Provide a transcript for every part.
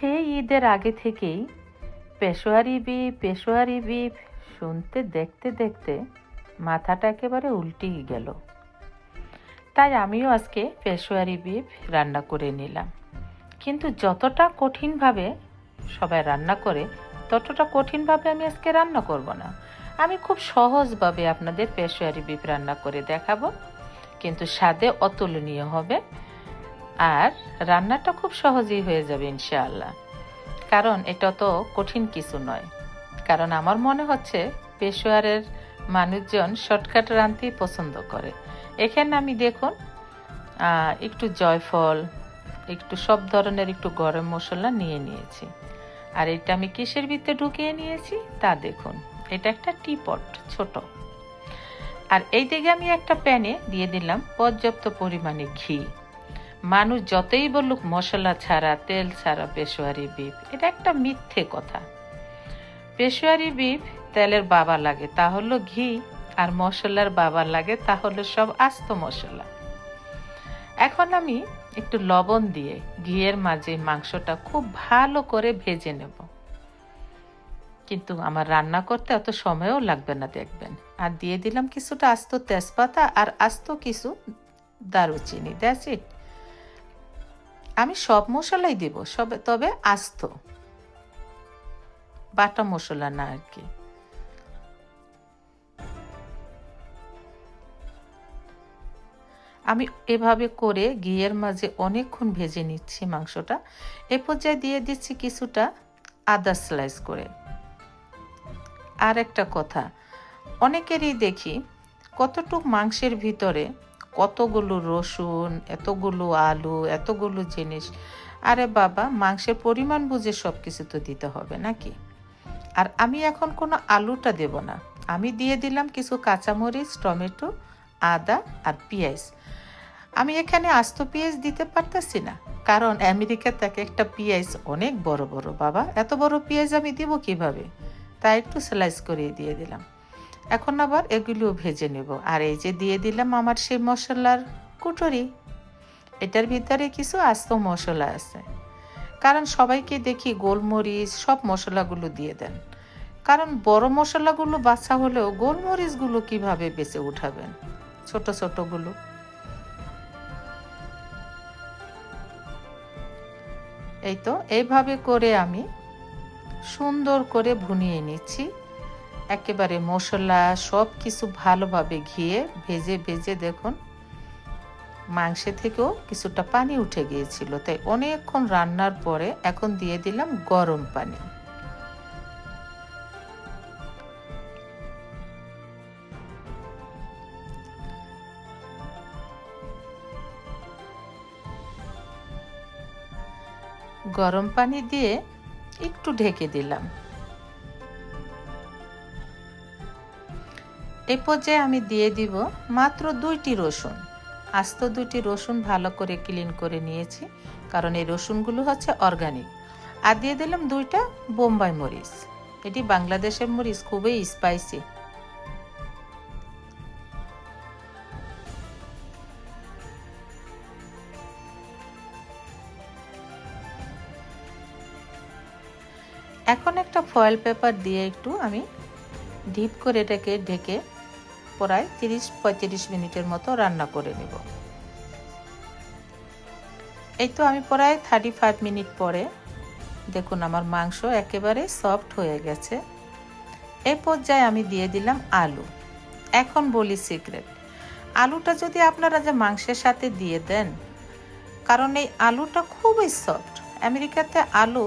সেই ঈদের আগে থেকেই পেশোয়ারি বিপ পেশোয়ারি বিপ, শুনতে দেখতে দেখতে মাথাটা একেবারে উল্টেই গেল। তাই আমিও আজকে পেশোয়ারি বিপ রান্না করে নিলাম। কিন্তু যতটা কঠিনভাবে সবাই রান্না করে, ততটা কঠিনভাবে আমি আজকে রান্না করব না। আমি খুব সহজভাবে আপনাদের পেশোয়ারি বিপ রান্না করে দেখাবো। কিন্তু স্বাদে অতুলনীয় হবে। আর রান্নাটা খুব সহজেই হয়ে যাবে, ইনশাআল্লাহ। কারণ এটা তো কঠিন কিছু নয়। কারণ আমার মনে হচ্ছে পেশোয়ারের মানুষজন শর্টকাট রাঁধতেই পছন্দ করে। এখানে আমি দেখুন একটু জয়ফল, একটু সব ধরনের একটু গরম মশলা নিয়ে নিয়েছি। আর এটা আমি কিসের ভিতরে ঢুকিয়ে নিয়েছি? তা দেখুন, এটা একটা টিপট, ছোট। আর এই দিকে আমি একটা প্যানে দিয়ে দিলাম পর্যাপ্ত পরিমাণে ঘি। মানুষ যতই বলুক, মশলা ছাড়া, তেল ছাড়া পেশোয়ারি বিফ, এটা একটা মিথ্যে কথা। পেশোয়ারি বিফ তেলের বাবা লাগে, তা হলো ঘি, আর মশলার বাবা লাগে, তা হলো সব আস্ত মশলা। এখন আমি একটু লবণ দিয়ে ঘিয়ের মাঝে মাংসটা খুব ভালো করে ভেজে নেব। কিন্তু আমার রান্না করতে অত সময়ও লাগবে না, দেখবেন। আর দিয়ে দিলাম কিছুটা আস্ত তেজপাতা আর আস্ত কিছু দারুচিনি, দ্যাটস ইট। আমি সব মশলাই দিব, সব, তবে আস্ত। বাটা মশলা না আর কি। আমি এভাবে করে ঘিয়ের মাঝে অনেকক্ষণ ভেজে নিচ্ছি মাংসটা। এ পর্যায়ে দিয়ে দিচ্ছি কিছুটা আদা স্লাইস করে। আর একটা কথা, অনেকেরই দেখি কতটুক মাংসের ভিতরে কতগুলো রসুন, এতগুলো আলু, এতগুলো জিনিস। আরে বাবা, মাংসের পরিমাণ বুঝে সব কিছু তো দিতে হবে নাকি? আর আমি এখন কোনো আলুটা দেব না। আমি দিয়ে দিলাম কিছু কাঁচামরিচ, টমেটো, আদা আর পেঁয়াজ। আমি এখানে আস্ত পেঁয়াজ দিতে পারতেছি না, কারণ আমেরিকা থেকে একটা পেঁয়াজ অনেক বড় বড়। বাবা, এত বড় পেঁয়াজ আমি দিব কীভাবে? তাই একটু স্লাইস করে দিয়ে দিলাম। এখন আবার এগুলো ভেজে নেব। আর এই যে দিয়ে দিলাম আমার সেই মশলার কুটরি। এটার ভিতরে কিছু আস্ত মশলা আছে। কারণ সবাইকে দেখি গোলমরিচ, সব মশলাগুলো দিয়ে দেন। কারণ বড় মশলাগুলো বাছা হলেও গোলমরিচগুলো কীভাবে বেঁচে উঠাবেন? ছোট ছোটগুলো। এই তো, এইভাবে করে আমি সুন্দর করে ভুনিয়ে নিচ্ছি। একেবারে মশলা সব কিছু ভালোভাবে ঘিয়ে ভেজে ভেজে দেখুন, মাংসে থেকেও কিছুটা পানি উঠে গিয়েছিল। তাই অনেকক্ষণ রান্নার পরে এখন দিয়ে দিলাম গরম পানি। গরম পানি দিয়ে একটু ঢেকে দিলাম। এই পর্যায়ে আমি দিয়ে দিব মাত্র দুইটি রসুন। আস্ত দুইটি রসুন ভালো করে ক্লিন করে নিয়েছি, কারণ এই রসুনগুলো হচ্ছে অর্গানিক আর দিয়ে দিলাম দুইটা বোম্বাই মরিচ। এটি বাংলাদেশের মরিচ, খুবই স্পাইসি এখন একটা ফয়েল পেপার দিয়ে একটু আমি ডিপ করে এটাকে ঢেকে প্রায় তিরিশ, পঁয়ত্রিশ মিনিটের মতো রান্না করে নেব। এই তো আমি প্রায় থার্টি ফাইভ মিনিট পরে দেখুন আমার মাংস একেবারে সফট হয়ে গেছে। এই পর্যায়ে আমি দিয়ে দিলাম আলু। এখন বলি সিক্রেট আলুটা যদি আপনারা যে মাংসের সাথে দিয়ে দেন, কারণ এই আলুটা খুবই সফট আমেরিকাতে আলু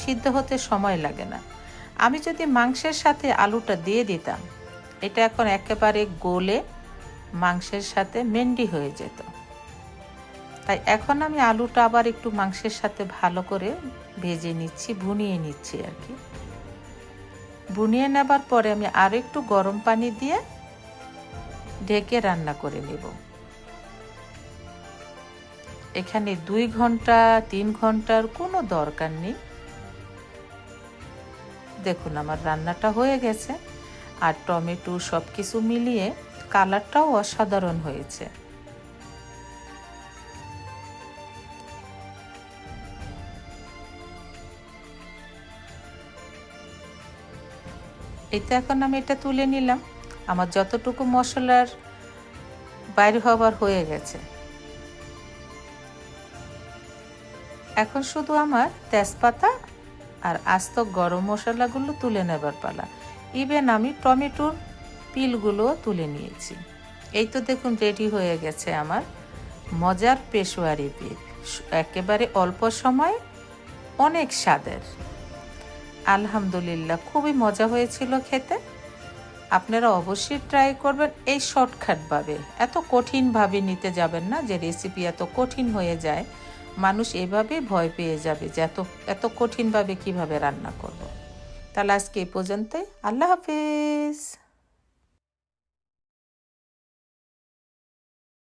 সিদ্ধ হতে সময় লাগে না। আমি যদি মাংসের সাথে আলুটা দিয়ে দিতাম এটা এখন একেবারে গোলে মাংসের সাথে মেন্ডি হয়ে যেত। তাই এখন আমি আলুটা আবার একটু মাংসের সাথে ভালো করে ভেজে নিচ্ছি, ভুনিয়ে নিচ্ছি আর কি। ভুনিয়ে নেবার পরে আমি আরও একটু গরম পানি দিয়ে ঢেকে রান্না করে নেব। এখানে দুই ঘণ্টা, তিন ঘণ্টার কোনো দরকার নেই। দেখুন, আমার রান্নাটা হয়ে গেছে। আর টমেটো সব কিছু মিলিয়ে কালারটাও অসাধারণ হয়েছে। এটা এখন আমি এটা তুলে নিলাম। আমার যতটুকু মশলার বাইরে হবার হয়ে গেছে। এখন শুধু আমার তেজপাতা আর আস্ত গরম মশলাগুলো তুলে নেবার পালা। ইভেন আমি টমেটোর পিলগুলোও তুলে নিয়েছি। এই তো দেখুন রেডি হয়ে গেছে আমার মজার পেশোয়ারি বিফ একেবারে অল্প সময় অনেক স্বাদের। আলহামদুলিল্লাহ, খুবই মজা হয়েছিল খেতে। আপনারা অবশ্যই ট্রাই করবেন এই শর্টকাটভাবে এত কঠিনভাবে নিতে যাবেন না যে রেসিপি এত কঠিন হয়ে যায়। মানুষ এভাবে ভয় পেয়ে যাবে যে এত এত কঠিনভাবে কীভাবে রান্না করব। তাহলে আজকে এই আল্লাহ হাফিজ